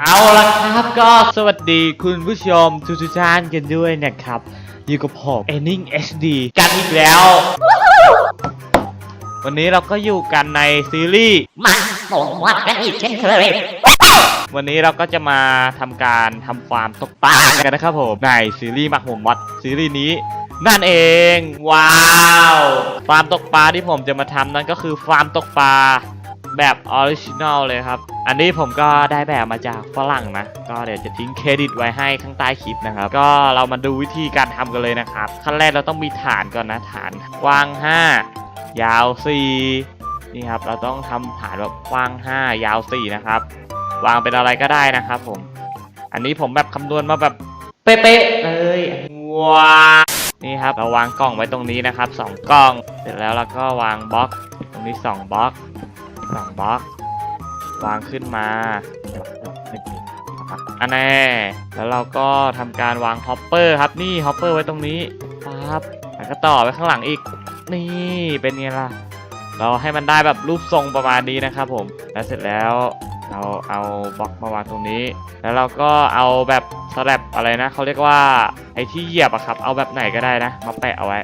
เอาละครับก็สวัสดีคุณผู้ชมทุกๆท่านกันด้วยนะครับ อยู่กับผม e n n i n g HD กันอีกแล้ว วันนี้เราก็อยู่กันในซีรีส์มาส่งวัดกันอีกเช่นเคยวันนี้เราก็จะมาทำการทำฟาร์มตกปลากันนะครับผมในซีรีส์มักผมวัดซีรีส์นี้นั่นเอง ว้าว ฟาร์มตกปลาที่ผมจะมาทำนั่นก็คือฟาร์มตกปลา แบบออริจินอลเลยครับ อันนี้ผมก็ได้แบบมาจากฝรั่งนะ ก็เดี๋ยวจะทิ้งเครดิตไว้ให้ข้างใต้คลิปนะครับ ก็เรามาดูวิธีการทำกันเลยนะครับ ขั้นแรกเราต้องมีฐานก่อนนะฐานกว้าง 5 ยาว 4 นี่ครับ เราต้องทำฐานแบบกว้าง 5 ยาว 4 นะครับ วางเป็นอะไรก็ได้นะครับผม อันนี้ผมแบบคำนวณมาแบบเป๊ะๆเลยว้านี่ครับเราวางกล่องไว้ตรงนี้นะครับสองกล่อง เสร็จแล้วเราก็วางบล็อกตรงนี้สองบล็อก สองบล็อกวางขึ้นมาอันแน่แล้วเราก็ทำการวางฮอปเปอร์ครับนี่ฮอปเปอร์ไว้ตรงนี้ปั๊บแล้วก็ต่อไว้ข้างหลังอีก นี่เป็นไงล่ะ เราให้มันได้แบบรูปทรงประมาณนี้นะครับผม แล้วเสร็จแล้วเราเอาบล็อกมาวางตรงนี้ แล้วเราก็เอาแบบสแลบอะไรนะเขาเรียกว่าไอ้ที่เหยียบอะครับ เอาแบบไหนก็ได้นะ มาแปะเอาไว้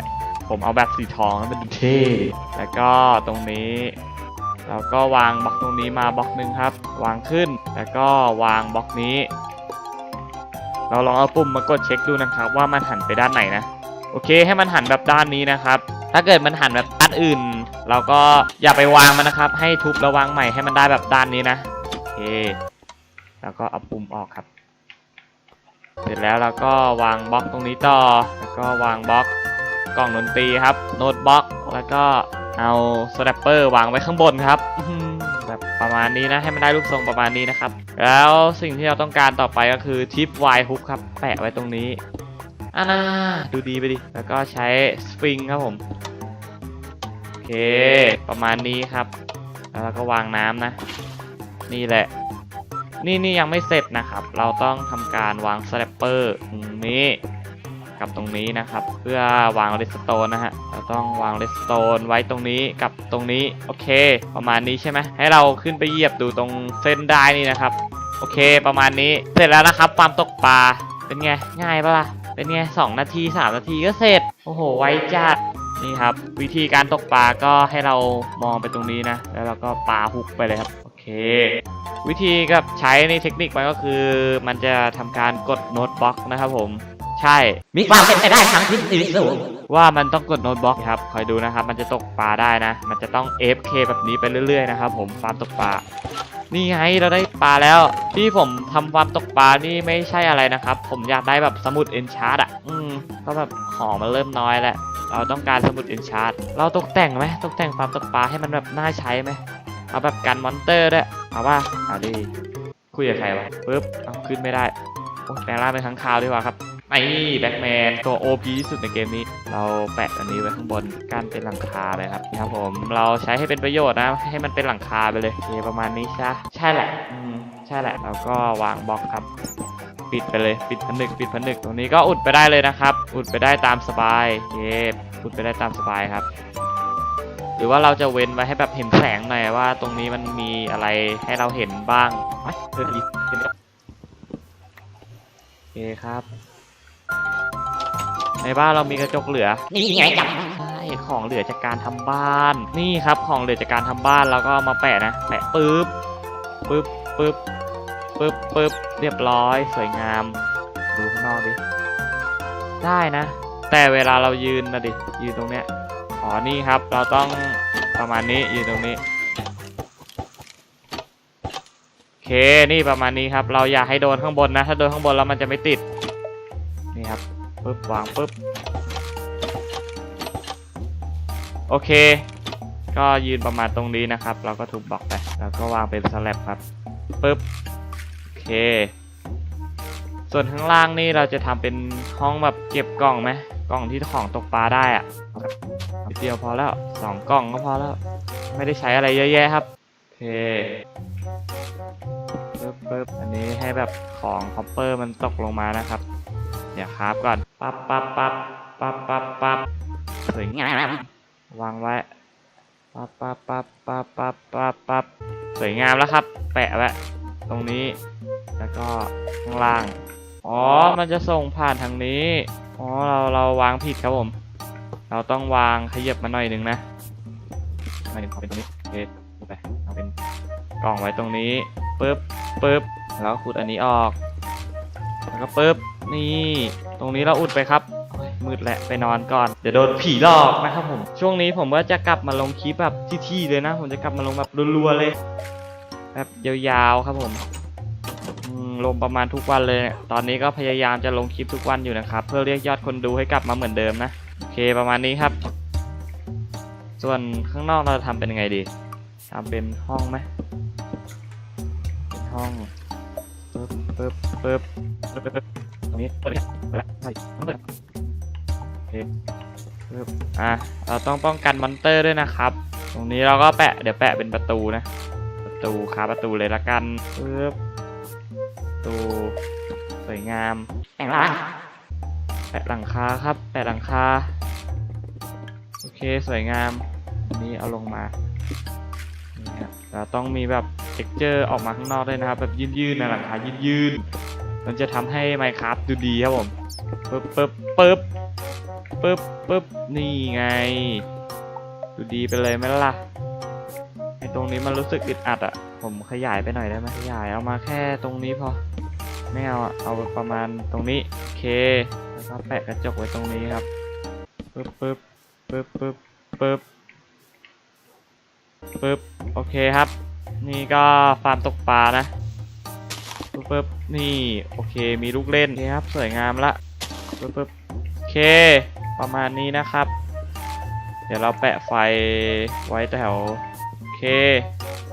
ผมเอาแบบสีทองแล้มันดูเท่ แล้วก็ตรงนี้ เราก็วางบล็อกตรงนี้มาบล็อกหนึ่งครับ วางขึ้น แล้วก็วางบล็อกนี้ เราลองเอาปุ่มมากดเช็คดูนะครับ ว่ามันหันไปด้านไหนนะ โอเค ให้มันหันแบบด้านนี้นะครับ ถ้าเกิดมันหันแบบด้านอื่น เราก็อย่าไปวางมันนะครับ ให้ทุบแล้ววางใหม่ให้มันได้แบบด้านนี้นะ โอเค แล้วก็เอาปุ่มออกครับ เสร็จแล้วเราก็วางบล็อกตรงนี้ต่อ แล้วก็วางบล็อกกล่องดนตรีครับ โน้ตบล็อก แล้วก็ เอาสแตปเปอร์วางไว้ข้างบนครับแบบประมาณนี้นะให้มันได้รูปทรงประมาณนี้นะครับ แล้วสิ่งที่เราต้องการต่อไปก็คือทิปวายฮุกครับ แปะไว้ตรงนี้อ่าดูดีไปดิ แล้วก็ใช้สปริงครับผมโอเค ประมาณนี้ครับ แล้วก็วางน้ำนะ นี่แหละ นี่นี่ยังไม่เสร็จนะครับ เราต้องทำการวางสแลปเปอร์ตรงนี้ กับตรงนี้นะครับ เพื่อวางเลสโตนนะฮะเราต้องวางเลสโตนไว้ตรงนี้กับตรงนี้โอเค ประมาณนี้ใช่ไหมให้เราขึ้นไปเหยียบดูตรงเส้นได้นี่นะครับโอเค ประมาณนี้เสร็จแล้วนะครับความตกปลาเป็นไงง่ายปะล่ะเป็นไงสองนาทีสามนาทีก็เสร็จโอ้โหไวจัดนี่ครับ วิธีการตกปลาก็ให้เรามองไปตรงนี้นะ แล้วเราก็ปาฮุกไปเลยครับโอเค วิธีกับใช้ในเทคนิคมันก็คือ มันจะทำการกดโน้ตบล็อกนะครับผม ใช่ มีความเป็นไปได้ทางทฤษฎีสูงว่ามันต้องกดโน้ตบล็อกครับ คอยดูนะครับ มันจะตกปลาได้นะ มันจะต้อง FK แบบนี้ไปเรื่อยๆนะครับผมฟาร์มตกปลา นี่ไงเราได้ปลาแล้ว ที่ผมทำฟาร์มตกปลานี่ไม่ใช่อะไรนะครับ ผมอยากได้แบบสมุดเอนชาร์ดอะ อืม ก็แบบของมันเริ่มน้อยแล้ว เราต้องการสมุดเอนชาร์ดเราตกแต่งไหมตกแต่งฟาร์มตกปลาให้มันแบบน่าใช้ไหมเอาแบบกันมอนเตอร์ด้วย เอาว่าเอาดิคุยกับใครวะปึ๊บ เอาขึ้นไม่ได้โอ้ยแปลงร่างเป็นค้างคาวดีกว่าครับ ไอ้แบ็กแมนตัว OP ที่สุดในเกมนี้ เราแปะอันนี้ไว้ข้างบนกั้นเป็นหลังคาเลยครับนี่ครับผมเราใช้ให้เป็นประโยชน์นะ ให้มันเป็นหลังคาไปเลยเประมาณนี้ใช่ใช่แหละอืมใช่แหละแล้วก็วางบล็อกครับ ปิดไปเลยปิดผนึกปิดผนึกตรงนี้ก็อุดไปได้เลยนะครับ อุดไปได้ตามสบายเย้อุดไปได้ตามสบายครับหรือว่าเราจะเว้นไว้ให้แบบเห็นแสงหน่อยว่า ตรงนี้มันมีอะไรให้เราเห็นบ้างเฮ้ยเดินดีเห็นไหมโอเคครับ ในบ้านเรามีกระจกเหลือ นี่ไงจับใช่ของเหลือจากการทำบ้าน นี่ครับของเหลือจากการทำบ้านเราก็มาแปะนะ แปะปึ๊บปึ๊บปึ๊บปึ๊บปึ๊บเรียบร้อย สวยงาม ดูข้างนอกดิ ได้นะ แต่เวลาเรายืนนะดิ ยืนตรงเนี้ย อ๋อ นี่ครับ เราต้องประมาณนี้ ยืนตรงนี้โอเค นี่ประมาณนี้ครับ เราอย่าให้โดนข้างบนนะ ถ้าโดนข้างบนแล้วมันจะไม่ติด นี่ครับ ปึ๊บวางปึ๊บโอเค ก็ยืนประมาณตรงนี้นะครับ เราก็ทุบบล็อกไป แล้วก็วางเป็นสแลบครับปึ๊บโอเค ส่วนข้างล่างนี่เราจะทำเป็นห้องแบบเก็บกล่องไหมกล่องที่ของตกปลาได้อะเดเดียวพอแล้วสองกล่องก็พอแล้ว ไม่ได้ใช้อะไรเยอะแยะครับโอเคปึ๊บปึ๊บอันนี้ให้แบบของคอปเปอร์มันตกลงมานะครับ เดี๋ยวครับก่อนปั๊บปั๊บปั๊บปั๊บปั๊บปั๊บสวยงามวางไว้ปั๊บปั๊บปั๊บปั๊บปั๊บปั๊บปั๊บสวยงามแล้วครับ แปะไว้ตรงนี้ แล้วก็ข้างล่าง อ๋อ มันจะส่งผ่านทางนี้ อ๋อ เราเราวางผิดครับผม เราต้องวางขยับมาหน่อยนึงนะหมายถึงขอเป็นตรงนี้โอเคไปเอาเป็นกล่องไว้ตรงนี้ปึ๊บปึ๊บแล้วขุดอันนี้ออก แล้วก็ปึ๊บนี่ ตรงนี้เราอุดไปครับโอ้ยมืดแหละไปนอนก่อน เดี๋ยวโดนผีหลอกนะครับผม ช่วงนี้ผมก็จะกลับมาลงคลิปแบบที่ๆเลยนะ ผมจะกลับมาลงแบบรัวๆเลย แบบยาวๆครับผมอืมลงประมาณทุกวันเลย ตอนนี้ก็พยายามจะลงคลิปทุกวันอยู่นะครับ เพื่อเรียกยอดคนดูให้กลับมาเหมือนเดิมนะ โอเคประมาณนี้ครับ ส่วนข้างนอกเราจะทำเป็นยังไงดีทำเป็นห้องไหมเป็นห้อง ปึ๊บปึ๊บปึ๊บปึ๊บตรงนี้เปิดเนี่ยเปิดแล้วใช่โอเคตึ๊บอะเราต้องป้องกันมอนเตอร์ด้วยนะครับ ตรงนี้เราก็แปะเดี๋ยวแปะเป็นประตูนะ ประตูคาประตูเลยละกันปึ๊บประตูสวยงามแปลงร่างแปะหลังคาครับ แปะหลังคาโอเคสวยงามอันนี้เอาลงมานี่ครับเราต้องมีแบบ texture ออกมาข้างนอกด้วยนะครับ แบบยืดๆนะหลังคายืดๆมันจะทำให้ Minecraft ดูดีครับผมปึ๊บปึ๊บปึ๊บปึ๊บปึ๊บนี่ไง ดูดีไปเลยไหมล่ะไอตรงนี้มันรู้สึกอึดอัดอะผมขยายไปหน่อยได้ไหมขยายเอามาแค่ตรงนี้พอไม่เอาอะเอาประมาณตรงนี้โอเคแล้วก็แปะกระจกไว้ตรงนี้ครับปึ๊บปึ๊บปึ๊บปึ๊บปึ๊บปึ๊บโอเคครับ นี่ก็ฟาร์มตกปลานะปึ๊บปึ๊บนี่โอเคมีลูกเล่นโอเคครับสวยงามละปึ๊บปึ๊บโอเค ประมาณนี้นะครับ เดี๋ยวเราแปะไฟไว้แถวโอเค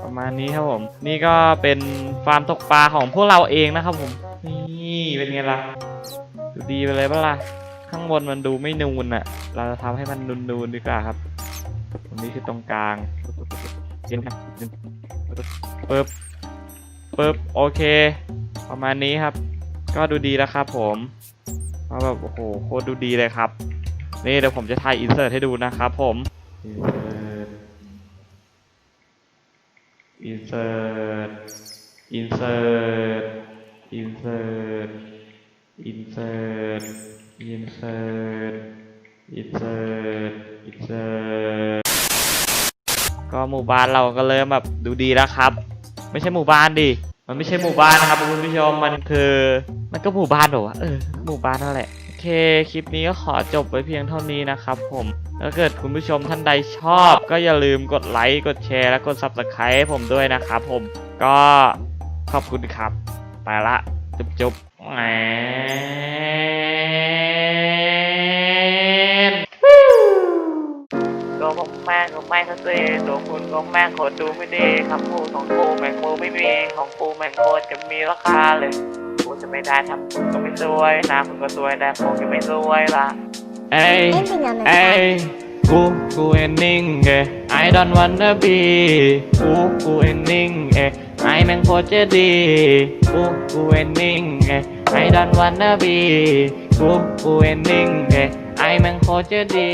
ประมาณนี้ครับผม นี่ก็เป็นฟาร์มตกปลาของพวกเราเองนะครับผมนี่เป็นไงล่ะดูดีไปเลยปะล่ะข้างบนมันดูไม่นูนอะ เราจะทำให้มันนูนๆดีกว่าครับตรงนี้คือตรงกลางเย็นครับ ปึ๊บปึ๊บโอเค ประมาณนี้ครับ ก็ดูดีแล้วครับผมมาแบบโอ้โหโคตรดูดีเลยครับ นี่เดี๋ยวผมจะถ่ายอินเสิร์ตให้ดูนะครับผมอินเสิร์ตอินเสิร์ตอินเสิร์ตอินเสิร์ตอินเสิร์ตอินเสิร์ตอินเสิร์ต ก็หมู่บ้านเราก็เริ่มแบบดูดีแล้วครับ ไม่ใช่หมู่บ้านดิมันไม่ใช่หมู่บ้านนะครับคุณผู้ชมมันคือมันก็หมู่บ้านเหรอวะเออหมู่บ้านนั่นแหละโอเคคลิปนี้ก็ขอจบไว้เพียงเท่านี้นะครับ ผมถ้าเกิดคุณผู้ชมท่านใดชอบ ก็อย่าลืมกดไลค์กดแชร์และกด subscribe ให้ผมด้วยนะครับผมก็ขอบคุณครับ ไปละจุ๊บจุ๊บแหม แม่งก็แม่งก็เซ่ตัวคุณก็แม่งโคตรดูไม่ดีคำพูดของกูแม่งโมไม่มีของกูแม่งโคตรจะมีราคาเลยกูจะไม่ได้ทำคุณก็ไม่สวยน้าคุณก็สวยแต่ผมก็ไม่สวยละเอ้ยเอ้ยกูกูเอนนิ่งเอ้ I don't wanna be กูกูเอนนิ่งเอ้ไอแม่งโคตรจะดีกูกูเอนนิ่งเอ้ I don't wanna be กูกูเอนนิ่งเอ้ไอแม่งโคตรจะดี